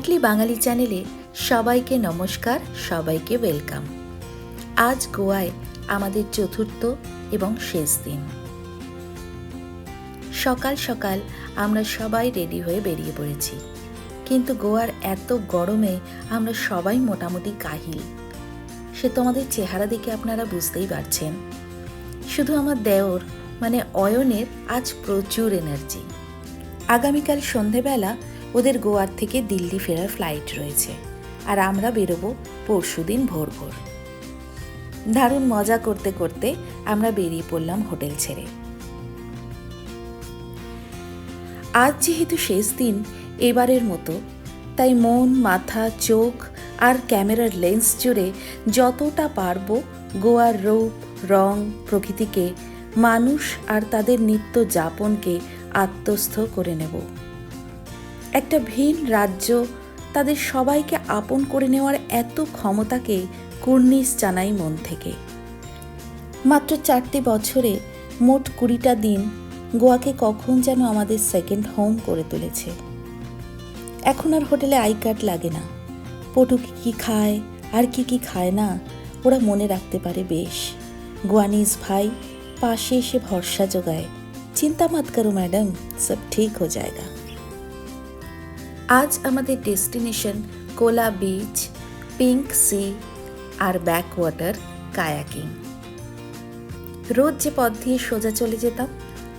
Madly বাঙালি চ্যানেলে সবাইকে নমস্কার, সবাইকে ওয়েলকাম আজ গোয়ায় আমাদের চতুর্থ এবং শেষ দিন। সকাল সকাল আমরা সবাই রেডি হয়ে বেরিয়ে পড়েছি। কিন্তু গোয়ার এত গরমে আমরা সবাই মোটামুটি কাহিল। সে তোমাদের চেহারা দেখে আপনারা বুঝতেই পারছেন। শুধু আমার দেওর মানে অয়নের আজ প্রচুর এনার্জি আগামীকাল সন্ধেবেলা ওদের গোয়ার থেকে দিল্লি ফেরার ফ্লাইট রয়েছে। আর আমরা বেরোবো পরশু দিন ভোর ভোর। দারুণ মজা করতে করতে আমরা বেরিয়ে পড়লাম হোটেল ছেড়ে। আজ যেহেতু শেষ দিন এবারের মতো, তাই মন, মাথা, চোখ আর ক্যামেরার লেন্স জুড়ে যতটা পারব গোয়ার রূপ, রং, প্রকৃতিকে, মানুষ আর তাদের নিত্য যাপনকে আত্মস্থ করে নেব। একটা ভিন রাজ্য, তাদের সবাইকে আপন করে নেওয়ার এত ক্ষমতাকে কুর্নিশ জানাই মন থেকে। মাত্র চারটে বছরে মোট কুড়িটা দিন গোয়াকে কখন যেন আমাদের সেকেন্ড হোম করে তুলেছে। এখন আর হোটেলে আই কার্ড লাগে না। পটু কি কী খায়, আর কি কি খায় না, ওরা মনে রাখতে পারে বেশ। গোয়ানিজ ভাই পাশে এসে ভরসা জোগায় চিন্তা মত করো ম্যাডাম, সব ঠিক হো জায়গা। আজ আমাদের destination Kola beach, pink sea আর ব্যাকওয়াটার কায়াকিং। রোজ যে পথ দিয়ে সোজা চলে যেতাম,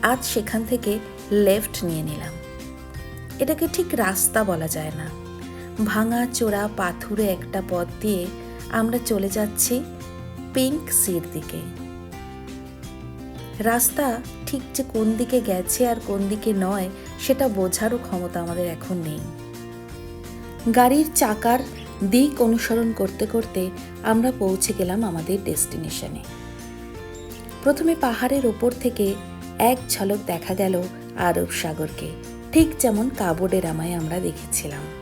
আজ সেখান থেকে লেফট নিয়ে নিলাম। এটাকে ঠিক রাস্তা বলা যায় না। ভাঙা চোরা পাথুরে একটা পথ দিয়ে আমরা চলে যাচ্ছি পিঙ্ক সির দিকে। রাস্তা ঠিক যে কোন দিকে গেছে আর কোন দিকে নয়, সেটা বোঝারও ক্ষমতা আমাদের এখন নেই। গাড়ির চাকার দিক অনুসরণ করতে করতে আমরা পৌঁছে গেলাম আমাদের ডেস্টিনেশনে। প্রথমে পাহাড়ের ওপর থেকে এক ঝলক দেখা গেল আরব সাগরকে, ঠিক যেমন কাবোর্ডের আমায় আমরা দেখেছিলাম।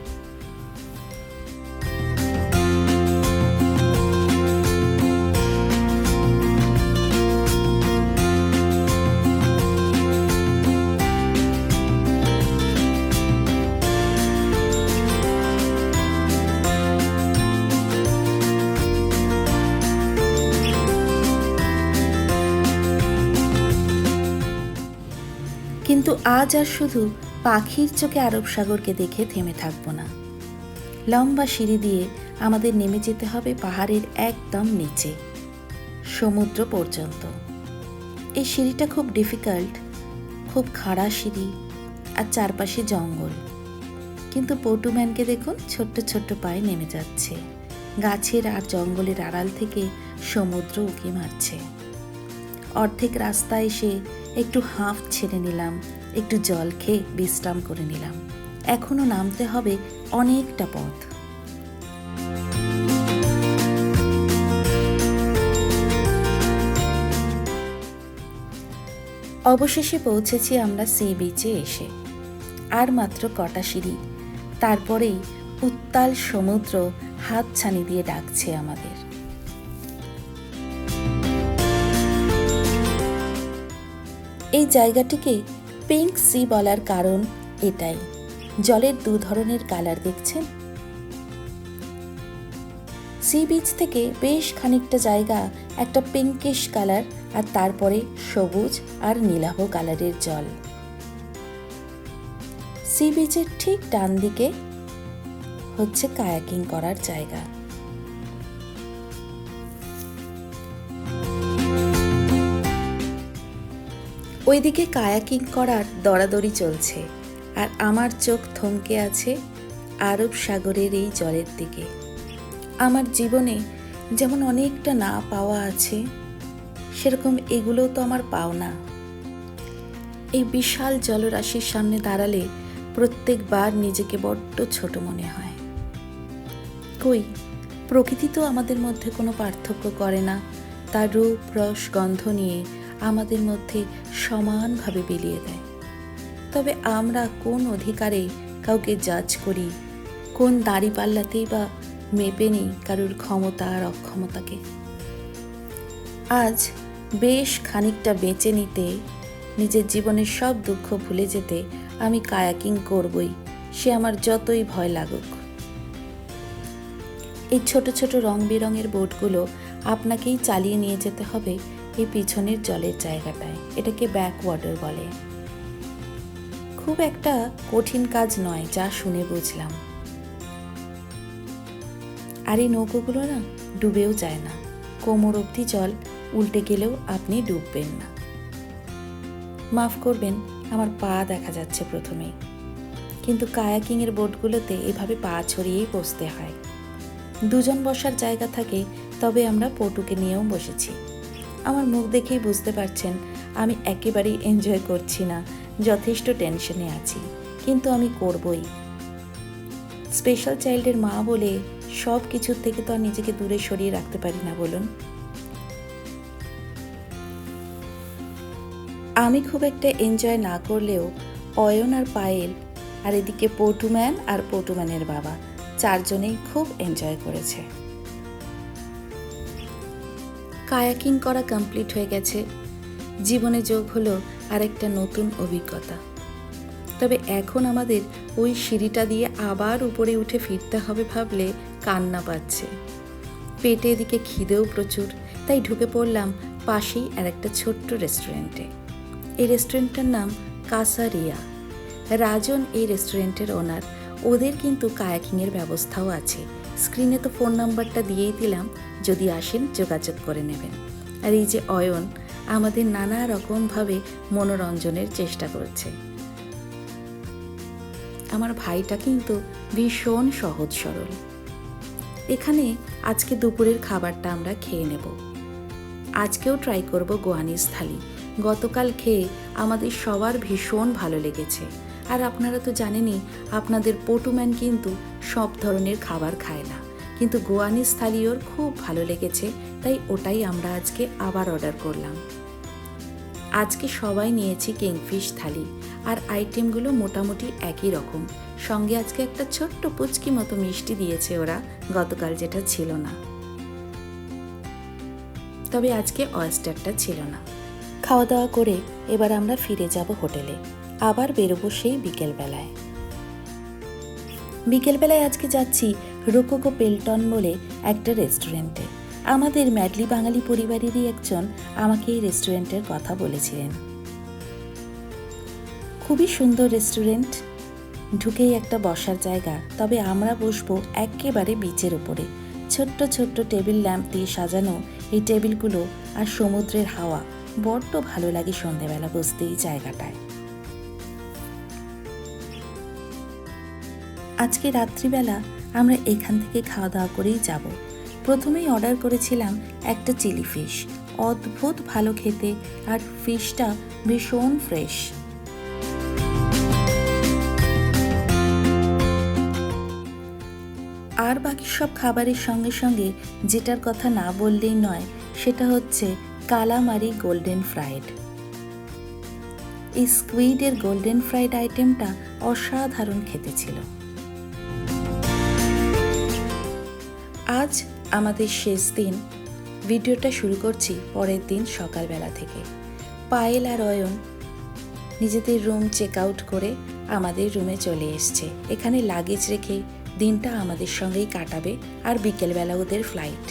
কিন্তু আজ আর শুধু পাখির চোখে আরব সাগরকে দেখে থেমে থাকব না। লম্বা সিঁড়ি দিয়ে আমাদের নেমে যেতে হবে পাহাড়ের একদম নিচে, সমুদ্র পর্যন্ত। এই সিঁড়িটা খুব ডিফিকাল্ট খুব খাড়া সিঁড়ি আর চারপাশে জঙ্গল। কিন্তু পটুম্যানকে দেখুন ছোট্ট ছোট্ট পায়ে নেমে যাচ্ছে। গাছের আর জঙ্গলের আড়াল থেকে সমুদ্র উঁকি মারছে। অর্ধেক রাস্তা এসে একটু হাঁফ ছেড়ে নিলাম, একটু জল খেয়ে বিশ্রাম করে নিলাম। এখনও নামতে হবে অনেকটা পথ। অবশেষে পৌঁছেছি আমরা সি বিচে এসে। আর মাত্র কটা সিঁড়ি, তারপরেই উত্তাল সমুদ্র হাত ছানি দিয়ে ডাকছে আমাদের। এই জায়গাটিকে পিঙ্ক সি বলার কারণ এটাই। জলের দু ধরনের কালার দেখছেন। সি বিচ থেকে বেশ খানিকটা জায়গা একটা পিঙ্কিশ কালার আর তারপরে সবুজ আর নীলাভ কালারের জল। সি বিচের ঠিক ডান দিকে হচ্ছে কায়াকিং করার জায়গা। ওইদিকে কায়াকিং করার দরাদরি চলছে, আর আমার চোখ থমকে আছে আরব সাগরের এই জলের দিকে। আমার জীবনে যেমন অনেকটা না পাওয়া আছে, সেরকম এগুলোও তো আমার পাওনা এই বিশাল জলরাশির সামনে দাঁড়ালে প্রত্যেকবার নিজেকে বড্ড ছোট মনে হয়। কই, প্রকৃতি তো আমাদের মধ্যে কোনো পার্থক্য করে না। তার রূপ, রস, গন্ধ নিয়ে আমাদের মধ্যে সমানভাবে বিলিয়ে দেয়। তবে আমরা কোন অধিকারে কাউকে জাজ করি, কোন দাড়ি পাল্লাতেই বা মেপে নেই কারোর ক্ষমতা আর অক্ষমতাকে। আজ বেশ খানিকটা বেঁচে নিতে, নিজের জীবনের সব দুঃখ ভুলে যেতে আমি কায়াকিং করবই, সে আমার যতই ভয় লাগুক। এই ছোট ছোট রং বেরঙের বোটগুলো আপনাকেই চালিয়ে নিয়ে যেতে হবে এই পিছনের জলের জায়গাটায়, এটাকে ব্যাক ওয়াটার বলে। খুব একটা কঠিন কাজ নয়, যা শুনে বুঝলাম। আর এই নৌকোগুলো না ডুবেও যায় না। কোমর অবধি জল উল্টে গেলেও আপনি ডুববেন না। মাফ করবেন, আমার পা দেখা যাচ্ছে প্রথমেই কিন্তু কায়াকিংয়ের বোটগুলোতে এভাবে পা ছড়িয়েই বসতে হয়। দুজন বসার জায়গা থাকে তবে আমরা পটুকে নিয়েও বসেছি। আমার মুখ দেখেই বুঝতে পারছেন, আমি একেবারেই এনজয় করছি না, যথেষ্ট টেনশনে আছি, কিন্তু আমি করবই। স্পেশাল চাইল্ডের মা বলে সব কিছুর থেকে তো আর নিজেকে দূরে সরিয়ে রাখতে পারি না, বলুন। আমি খুব একটা এনজয় না করলেও অয়ন আর পায়েল আর এদিকে পটুম্যান আর পটুম্যানের বাবা, চারজনেই খুব এনজয় করেছে। কায়াকিং করা কমপ্লিট হয়ে গেছে। জীবনে যোগ হলো আরেকটা নতুন অভিজ্ঞতা। তবে এখন আমাদের ওই সিঁড়িটা দিয়ে আবার উপরে উঠে ফিরতে হবে ভাবলে কান্না পাচ্ছে। পেটে এদিকে খিদেও প্রচুর, তাই ঢুকে পড়লাম পাশেই আর একটা ছোট্ট রেস্টুরেন্টে। এই রেস্টুরেন্টটার নাম কাসারিয়া। রাজন এই রেস্টুরেন্টের ওনার। ওদের কিন্তু কায়াকিংয়ের ব্যবস্থাও আছে। স্ক্রিনে তো ফোন নাম্বারটা দিয়েই দিলাম, যদি আসেন যোগাযোগ করে নেবেন। আর এই যে অয়ন, আমাদের নানা রকমভাবে মনোরঞ্জনের চেষ্টা করছে। আমার ভাইটা কিন্তু ভীষণ সহজ সরল। এখানে আজকে দুপুরের খাবারটা আমরা খেয়ে নেব। আজকেও ট্রাই করব গোয়ানিজ থালি। গতকাল খেয়ে আমাদের সবার ভীষণ ভালো লেগেছে। আর আপনারা তো জানেনই, আপনাদের পটুম্যান কিন্তু সব ধরনের খাবার খায় না। কিন্তু গোয়ানিজ থালি ওর খুব ভালো লেগেছে, তাই ওটাই আমরা আজকে আবার অর্ডার করলাম। আজকে সবাই নিয়েছি কিংফিশ থালি, আর আইটেমগুলো মোটামুটি একই রকম। সঙ্গে আজকে একটা ছোট্ট পুচকি মতো মিষ্টি দিয়েছে ওরা, গতকাল যেটা ছিল না। তবে আজকে অয়েস্টারটা ছিল না। খাওয়া দাওয়া করে এবার আমরা ফিরে যাব হোটেলে। আবার বেরোবো সেই বিকেলবেলায়। বিকেলবেলায় আজকে যাচ্ছি রোকোকো পেলটন বলে একটা রেস্টুরেন্টে। আমাদের ম্যাডলি বাঙালি পরিবারেরই একজন আমাকে এই রেস্টুরেন্টের কথা বলেছিলেন। খুবই সুন্দর রেস্টুরেন্ট, ঢুকেই একটা বসার জায়গা, তবে আমরা বসবো একেবারে বিচের ওপরে ছোট্ট ছোট্ট টেবিল ল্যাম্প দিয়ে সাজানো এই টেবিলগুলো আর সমুদ্রের হাওয়া বড্ড ভালো লাগে সন্ধেবেলা বসতে এই জায়গাটায়। আজকে রাত্রিবেলা আমরা এখান থেকে খাওয়া দাওয়া করেই যাব। প্রথমেই অর্ডার করেছিলাম একটা চিলি ফিশ। অদ্ভুত ভালো খেতে আর ফিশটা ভীষণ ফ্রেশ। আর বাকি সব খাবারের সঙ্গে সঙ্গে যেটার কথা না বললেই নয়, সেটা হচ্ছে কালামারি গোল্ডেন ফ্রাইড এই স্কুইডের গোল্ডেন ফ্রাইড আইটেমটা অসাধারণ খেতে ছিল। আজ আমাদের শেষ দিন। ভিডিওটা শুরু করছি পরের দিন সকালবেলা থেকে। পায়েল আর অয়ন নিজেদের রুম চেক আউট করে আমাদের রুমে চলে এসছে। এখানে লাগেজ রেখে দিনটা আমাদের সঙ্গেই কাটাবে আর বিকেলবেলা ওদের ফ্লাইট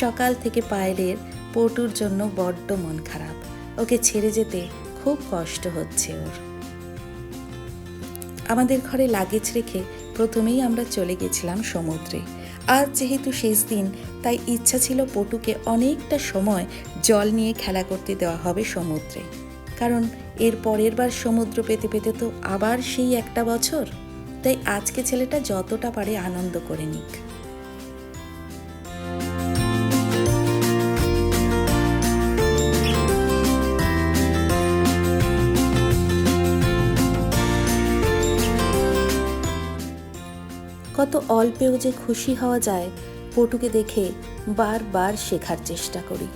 সকাল থেকে পায়েলের পটুর জন্য বড্ড মন খারাপ। ওকে ছেড়ে যেতে খুব কষ্ট হচ্ছে ওর। আমাদের ঘরে লাগেজ রেখে প্রথমেই আমরা চলে গেছিলাম সমুদ্রে। আজ যেহেতু শেষ দিন, তাই ইচ্ছা ছিল পটুকে অনেকটা সময় জল নিয়ে খেলা করতে দেওয়া হবে সমুদ্রে। কারণ এর পরের বার সমুদ্র পেতে পেতে তো আবার সেই একটা বছর। তাই আজকে ছেলেটা যতটা পারে আনন্দ করে নিক। কত অল্পেও যে খুশি হওয়া যায় পটুকে দেখে বারবার শেখার চেষ্টা করি।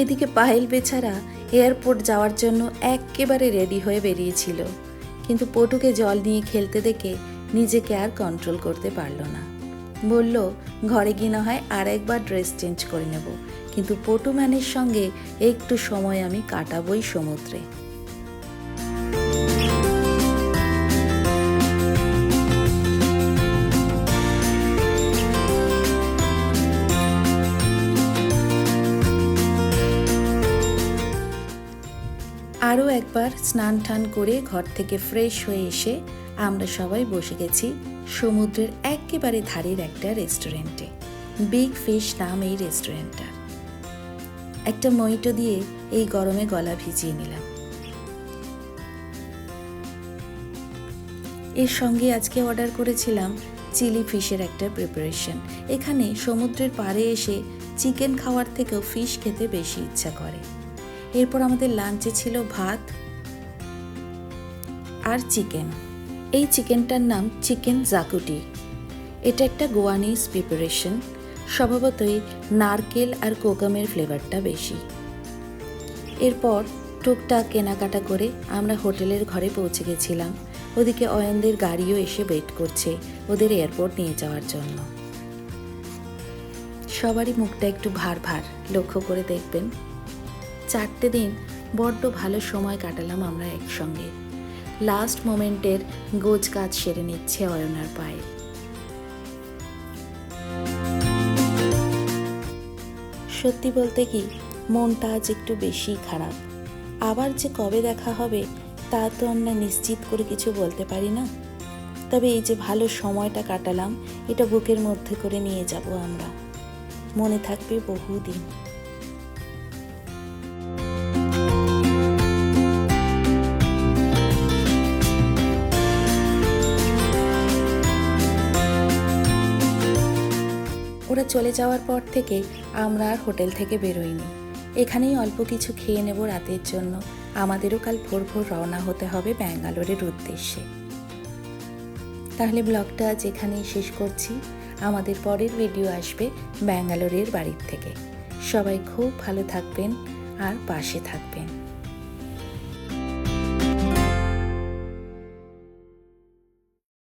এদিকে পায়েল বেচারা এয়ারপোর্ট যাওয়ার জন্য একেবারে রেডি হয়ে বেরিয়েছিল। কিন্তু পটুকে জল নিয়ে খেলতে দেখে নিজেকে আর কন্ট্রোল করতে পারল না। বলল, ঘরে গিয়ে না হয় আর একবার ড্রেস চেঞ্জ করে নেব। কিন্তু পটু ম্যানের সঙ্গে একটু সময় আমি কাটাবই সমুদ্রে। আরও একবার স্নান টান করে ঘর থেকে ফ্রেশ হয়ে এসে আমরা সবাই বসে গেছি সমুদ্রের একেবারে ধারের একটা রেস্টুরেন্টে। বিগ ফিশ নাম এই রেস্টুরেন্টটা। একটা মইটো দিয়ে এই গরমে গলা ভিজিয়ে নিলাম। এর সঙ্গে আজকে অর্ডার করেছিলাম চিলি ফিশের একটা প্রিপারেশন এখানে সমুদ্রের পাড়ে এসে চিকেন খাওয়ার থেকেও ফিশ খেতে বেশি ইচ্ছা করে। এরপর আমাদের লাঞ্চে ছিল ভাত আর চিকেন এই চিকেনটার নাম চিকেন জাকুটি এটা একটা গোয়ানিজ প্রিপারেশন স্বভাবতই নারকেল আর কোকামের ফ্লেভারটা বেশি। এরপর টুকটাক কেনাকাটা করে আমরা হোটেলের ঘরে পৌঁছে গেছিলাম। ওদিকে অয়নদের গাড়িও এসে ওয়েট করছে ওদের এয়ারপোর্ট নিয়ে যাওয়ার জন্য। সবারই মুখটা একটু ভার ভার, লক্ষ্য করে দেখবেন। চারটে দিন বড্ড ভালো সময় কাটালাম আমরা একসঙ্গে। লাস্ট মোমেন্টের গোজ কাজ সেরে নিচ্ছে অয়নার পায়ে। সত্যি বলতে কি, মনটা আজ একটু বেশি খারাপ। আবার যে কবে দেখা হবে, তা তো আমরা নিশ্চিত করে কিছু বলতে পারি না। তবে এই যে ভালো সময়টা কাটালাম, এটা বুকের মধ্যে করে নিয়ে যাব আমরা। মনে থাকবে বহুদিন। চলে যাওয়ার পর থেকে আমরা আর হোটেল থেকে বেরোইনি। এখানেই অল্প কিছু খেয়ে নেব রাতের জন্য। আমাদেরও কাল ভোর ভোর রওনা হতে হবে ব্যাঙ্গালোরের উদ্দেশ্যে। তাহলে ব্লগটা আজ এখানেই শেষ করছি। আমাদের পরের ভিডিও আসবে ব্যাঙ্গালোরের বাড়ির থেকে। সবাই খুব ভালো থাকবেন আর পাশে থাকবেন।